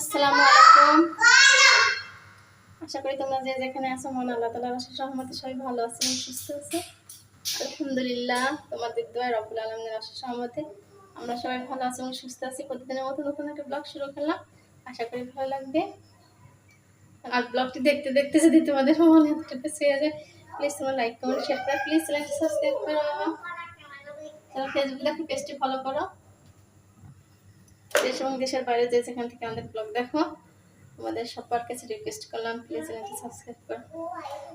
আসসালামু আলাইকুম। আশা করি তোমরা যে যেখানে আছো মন আল্লাহ তালার আশা সহমতে সবাই ভালো আছে এবং সুস্থ আছে আলহামদুলিল্লাহ, তোমাদের দোয়া রব্বুল আলমের আশা সহমতে আমরা সবাই ভালো আছি এবং সুস্থ আছি। প্রতিদিনের মতো নতুন একটা ব্লগ শুরু করলাম। আশা করি ভালো লাগবে। আর ব্লগটি দেখতে দেখতে যদি তোমাদের মনে এতটুকু ছেড়ে যায় প্লিজ তোমরা লাইক কমেন্ট শেয়ার করো প্লিজ চ্যানেলটি সাবস্ক্রাইব করো ফেসবুক দেখো পেজটি ফলো করো। দেশ এবং দেশের বাইরে যে যেখান থেকে আমাদের ব্লগ দেখো, তোমাদের সবার কাছে রিকোয়েস্ট করলাম প্লিজ চ্যানেলটি সাবস্ক্রাইব করো।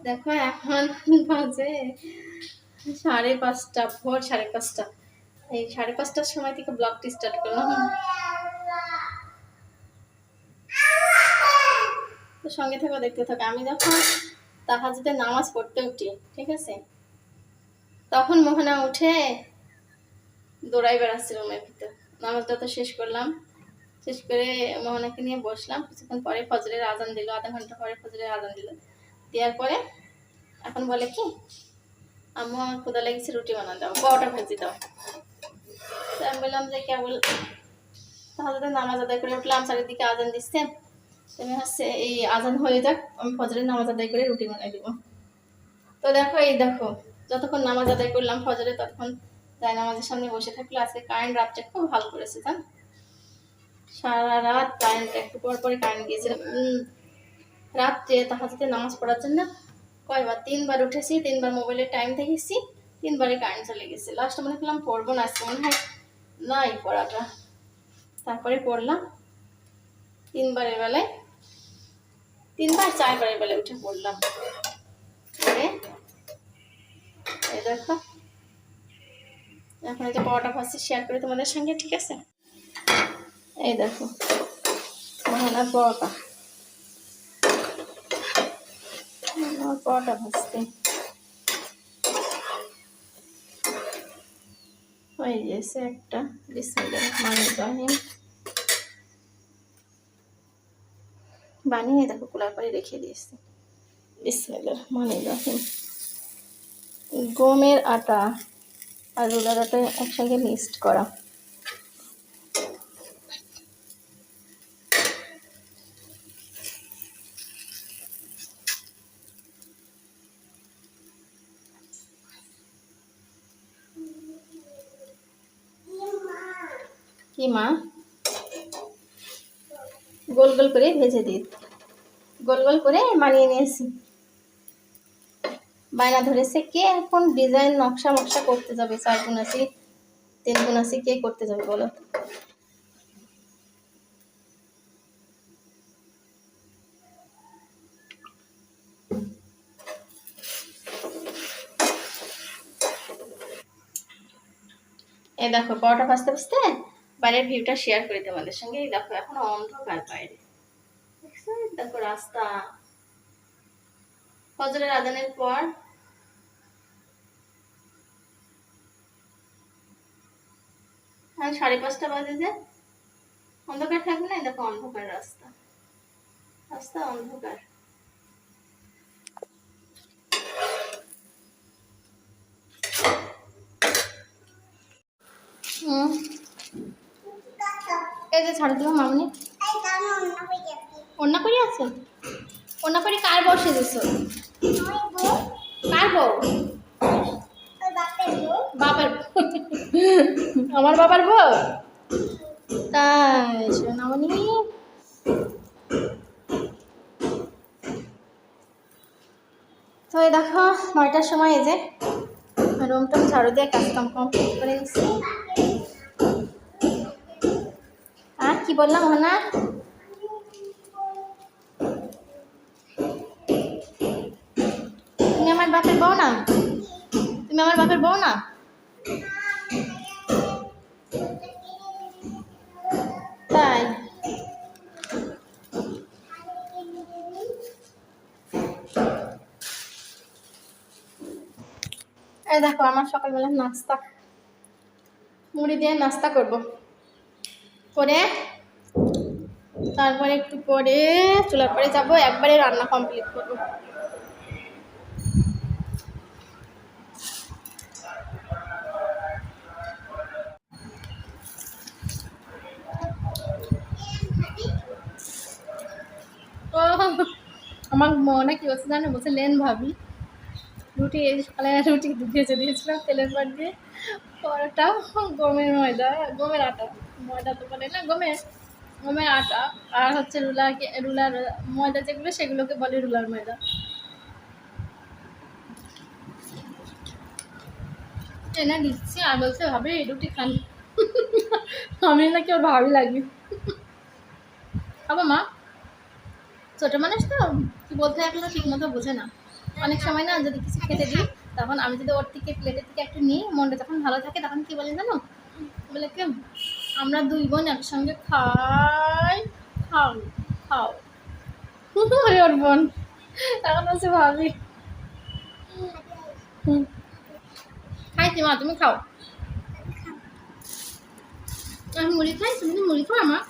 দেখো এখন বাজে সাড়ে পাঁচটা, ভোর সাড়ে পাঁচটা। এই সাড়ে পাঁচটার সময় থেকে ব্লগটি স্টার্ট করলাম। তো সঙ্গে থাকো দেখতে থাকো, আমি যখন তাহাজুদে নামাজ পড়তে উঠি, ঠিক আছে? তখন মোহনা উঠে দৌড়াই বেড়াচ্ছে রুমের ভিতর। নামাজটা তো শেষ করলাম। শেষ করে মোহনাকে নিয়ে বসলাম। কিছুক্ষণ পরে ফজরের আজান দিল, আধা ঘণ্টা পরে ফজরের আজান দিল। দেওয়ার পরে এখন বলে কি, আম্মু, আমার ক্ষুদা লেগেছে, রুটি বানা দাও পাওয়াটা ভেজে দাও। তো আমি বললাম যে, কেবল তাহলে তো নামাজ আদায় করে উঠলাম, চারিদিকে আজান দিচ্ছে। তুমি হচ্ছে এই আজান হয়ে যাক, আমি ফজরের নামাজ আদায় করে রুটি বানাই দিব। তো দেখো, এই দেখো, যতক্ষণ নামাজ আদায় করলাম ফজরে, ততক্ষণ তাই নামাজের সামনে বসে থাকলে আজকে কারেন্ট রাতটা খুব ভালো করেছে, জান? সারা রাত কারেন্ট একটু পর পরে কারেন্ট গিয়েছিল। রাত্রে তাহাজতে নামাজ পড়ার জন্য কয়বার? তিনবার উঠেছি, তিনবার মোবাইলে টাইম দেখেছি তিনবারে কারেন্ট চলে গেছে। লাস্টে মনে করলাম পড়ব না, আজকে মনে হয় নাই পড়াটা। তারপরে পড়লাম। তিনবারের বেলায়, তিনবার চারবারের বেলায় উঠে পড়লাম। এই দেখো। এখন যে পরোটা ভাজছি শেয়ার করি তোমাদের সঙ্গে, ঠিক আছে? এই দেখো মহানার পরোটা পরোটা ভাজতে হয়ে গেছে একটা বিসমিল্লাহির রহমানির রহিম বানিয়ে দেখো, কুলার পাড়ে রেখে দিয়েছি। বিসমিল্লাহির রহমানির রহিম গমের আটা। আর রোলার আটা একসঙ্গে মিক্সড করা। কি মা? গোল গোল করে ভেজে দিই গোল গোল করে বানিয়ে নিয়েছি। বায়না ধরেছে, কে এখন ডিজাইন নকশা মকশা করতে যাবে? চার গুণাসি তিন গুণাসি কে করতে যাবে বলো? এই দেখো, পরোটা ভাজতে ভাজতে বাইরের ভিউটা শেয়ার করি তোমাদের সঙ্গে। এই দেখো, এখন অন্ধকার বাইরে। দেখো রাস্তা। ফজরের আদানের পর সাড়ে পাঁচটা বাজে যে। অন্ধকার থাকবে না দেখো অন্ধকার রাস্তা। রাস্তা অন্ধকার। হুম। এই যে ছাড়ে দিলাম মামনি। অন্য করে আছে? অন্য করে কার বসে দিছো? কার বউ বাবার আমার বাবার বউ? তাই সোনামণি তো এই দেখো, নয়টার সময় এই যে রুম ঝাড়ু দিয়ে কাজ কাম কমপ্লিট করে গেছি আর কি বললাম না তুমি আমার বাপের বউ না? তুমি আমার বাপের বউ না? এই দেখো, আমার সকালবেলা নাস্তা। মুড়ি দিয়ে নাস্তা করব। করে তারপরে একটু পরে চুলার পরে যাব, একবারে রান্না কমপ্লিট করব। আমার মনে কি বলছে জানো? বলছে, লেন ভাবি। রুটি সকালে রুটি ভেজে দিয়েছিলাম তেলের পাট দিয়ে। পরোটা, গমের ময়দা, গমের আটা। ময়দা তো বলে না, গমের গমের আটা। আর হচ্ছে রুলারকে রুলার ময়দা যেগুলো, সেগুলোকে বলে রুলার ময়দা। এনে দিচ্ছি, আর বলছে, ভাবে এই রুটি খান। আমি নাকি ওর ভাবি লাগি। খাব মা? ছোটো মানুষ তো, কি বলতে এখনও ঠিক মতো বোঝে না। অনেক সময় না যদি কিছু খেতে দিই, তখন আমি যদি ওর থেকে প্লেটের থেকে একটু নিই, মনটা যখন ভালো থাকে, তখন কি বলে জানো? বলে কি, আমরা দুই বোন একসঙ্গে খাই, খাও খাও। ওর বোন। তখন হচ্ছে ভাবি। খাইছি মা, তুমি খাও? আমি মুড়ি খাই, তুমি মুড়ি খাও আমার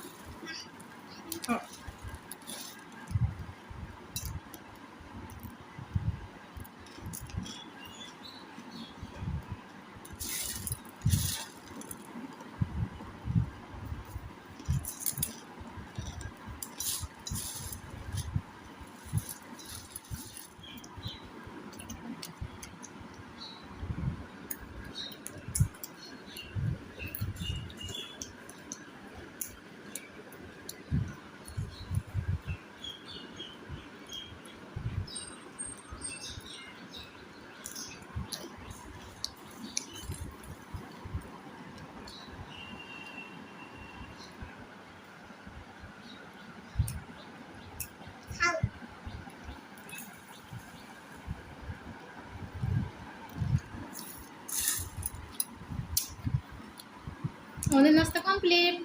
আমাদের নাস্তা কমপ্লিট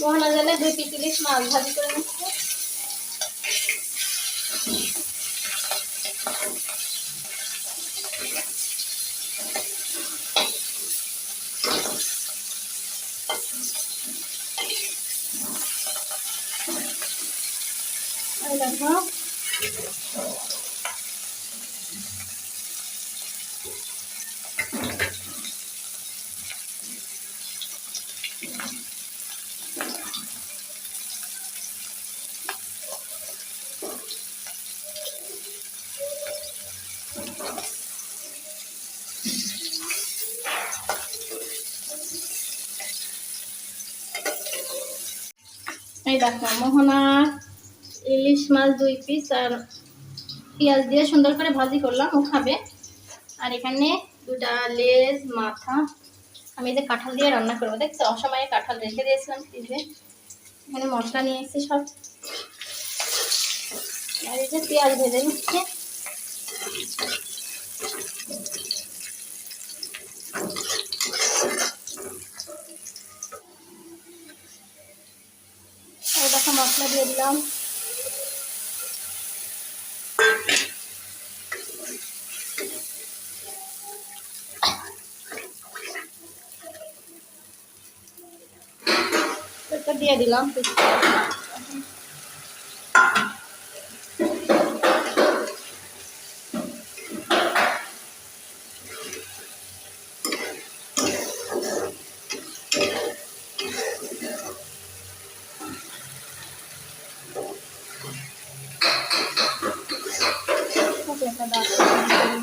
মহানা জানে দুই পিস ইলিশ মাছ ভাজি করে নিচ্ছে এই দেখো এই দেখো, মোহনা, ইলিশ মাছ দুই পিস আর পেঁয়াজ দিয়ে সুন্দর করে ভাজি করলাম, ও খাবে। আর এখানে দুটা লেজ, মাথা, আমি যে কাঁঠাল দিয়ে রান্না করব, দেখছ? অসময়ে কাঁঠাল রেখে দিয়েছিলাম ফ্রিজে। এখানে মশলা নিয়ে এসেছি সব। আর এই যে পেঁয়াজ ভেজে নিচ্ছে এই দেখো মশলা দিয়ে দিলাম। দিয়ে দিলাম একটা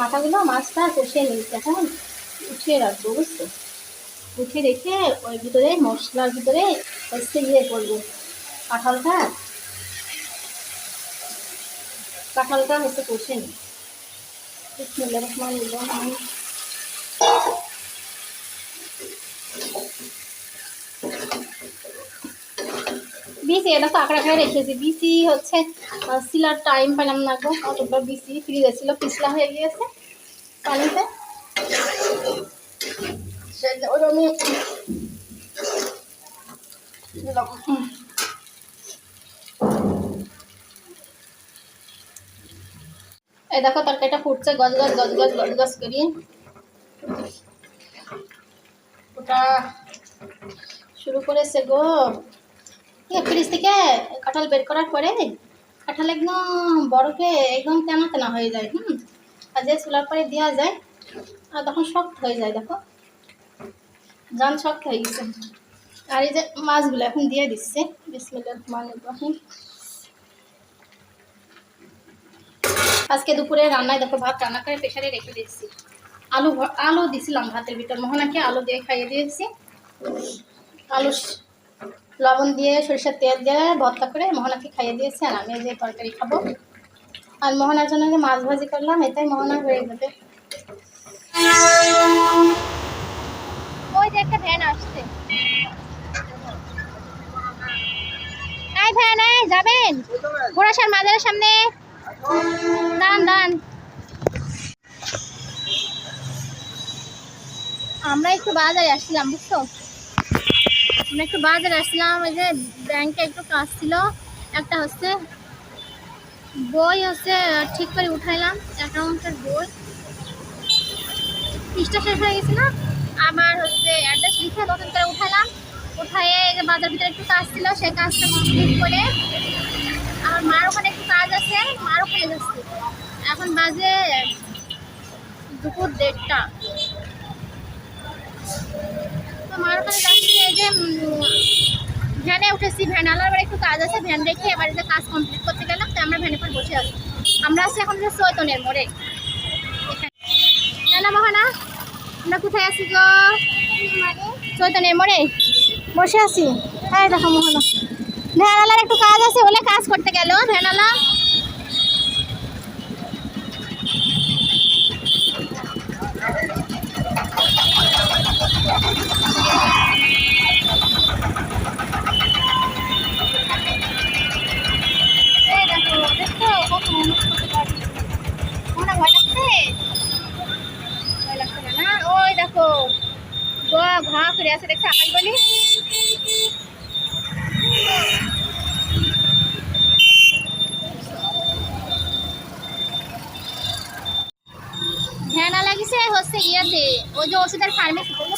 মাথাগুলো মাছটা কষিয়ে নিয়েছি। এখন উঠিয়ে রাখব, বুঝছ? উঠিয়ে রেখে ওই ভিতরে মশলার ভিতরে হচ্ছে ইয়ে করব। কাঁঠালটা কাঁঠালটা হচ্ছে কষে নিই বিসি এটা তো আঁকড়া করে রেখেছি। বিসি হচ্ছে সিলার টাইম পেলাম না গো অতবার বিসি ফ্রিজে ছিল পিছলা হয়ে গিয়েছে পানিতে। ওটা আমি এই দেখো তরকারিটা ফুটছে, গজ গজ গজ গজ গজ গজ করি। ওটা শুরু করেছে গো। ফ্রিজ থেকে কাঁঠাল বের করার পরে কাঁঠাল একদম বরফে একদম তেনা তেনা হয়ে যায়, হুম? আর যে চুলার পরে দেওয়া যায়, আর তখন শক্ত হয়ে যায়, দেখো। জান শক্ত হয়ে গেছে। আর এই যে মাছগুলো এখন দিয়ে দিচ্ছে। আজকে দুপুরে রান্নায় দেখো ভাত রান্না করে প্রেশারে রেখে দিচ্ছি আলু আলু দিছিলাম ভাতের ভিতর। মোহনাকে আলু দিয়ে খাইয়ে দিয়েছি। আলু লবণ দিয়ে সরিষার তেল দিয়ে ভর্তা করে মোহনাকে খাইয়ে দিয়েছি আর আমি যে তরকারি খাব। আর মোহনার জন্য যে মাছ ভাজি করলাম, এটাই মোহনা হয়ে যাবে। ওই একটা ভ্যান আসছে। ভ্যান যাবেন? মাজারের সামনে। আমরা একটু বাজারে আসছিলাম, বুঝছ? আমরা একটু বাজারে আসছিলাম, ওই যে ব্যাংকে একটু কাজ ছিল। একটা হচ্ছে বই হচ্ছে ঠিক করে উঠাইলাম, অ্যাকাউন্টের বই। পৃষ্ঠা শেষ হয়ে গেছে না? আবার হচ্ছে অ্যাড্রেস লিখে নতুন করে উঠালাম উঠায়ে বাজার ভিতরে একটু কাজ ছিল, সেই কাজটা কমপ্লিট করে আমার মার ওখানে একটু কাজ আছে, মার ওখানে যাচ্ছি। এখন বাজে দুপুর দেড়টা। তো মার ওখানে যাচ্ছি এই যে ভ্যানে উঠেছি, ভ্যান আলার বাড়ি একটু কাজ আছে, ভ্যান রেখে এবার যে কাজ কমপ্লিট করতে গেলাম, তো আমরা ভ্যানে পর বসে আছি। আমরা আছি এখন যে চৈতনের মোড়ে। এখানে। মহানা, আমরা কোথায় আছি গো? চৈতনের মোড়ে। বসে আছি। হ্যাঁ দেখো মোহনা। ভ্যানালার একটু কাজ আছে বলে কাজ করতে গেল। ভ্যানালা এই দেখো, দেখছ কত লাগছে? ভ্যানা হচ্ছে ইয়েতে ওই যে ওষুধের ফার্মেসি যে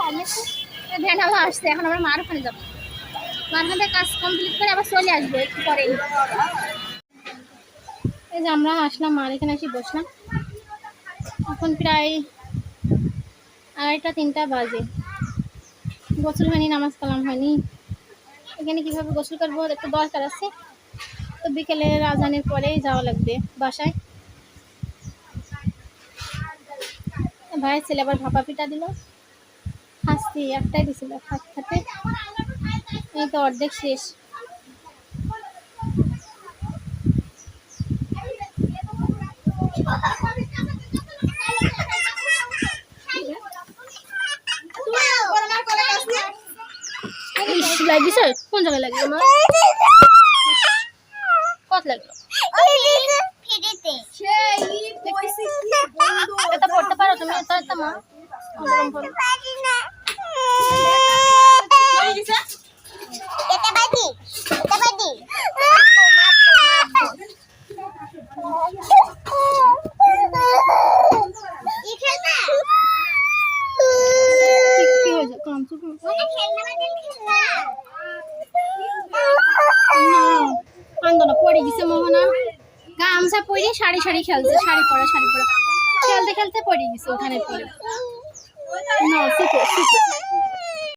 ফার্মেসি ভ্যানালা আসছে এখন আমরা মার ওখানে যাব মার ওখানে থেকে কাজ কমপ্লিট করে আবার চলে আসব একটু পরে এই যে আমরা আসলাম মার এখানে এসে বসলাম। এখন প্রায় আড়াইটা, তিনটা বাজে। গোসল হয়নি, নামাজ কালাম হয়নি। এখানে কীভাবে গোসল করব একটু দরকার আছে। তো বিকেলে রাজানের পরেই যাওয়া লাগবে বাসায়। ভাই ছেলে আবার ভাপা পিঠা দিল। হাসছি, একটাই দিছিল খাতে এই তো অর্ধেক শেষ। lang lagi mo. Sari sari খেলছে শাড়ি পরা শাড়ি পরা। খেলতে খেলতে পড়ে গেছে ওখানে পরে। না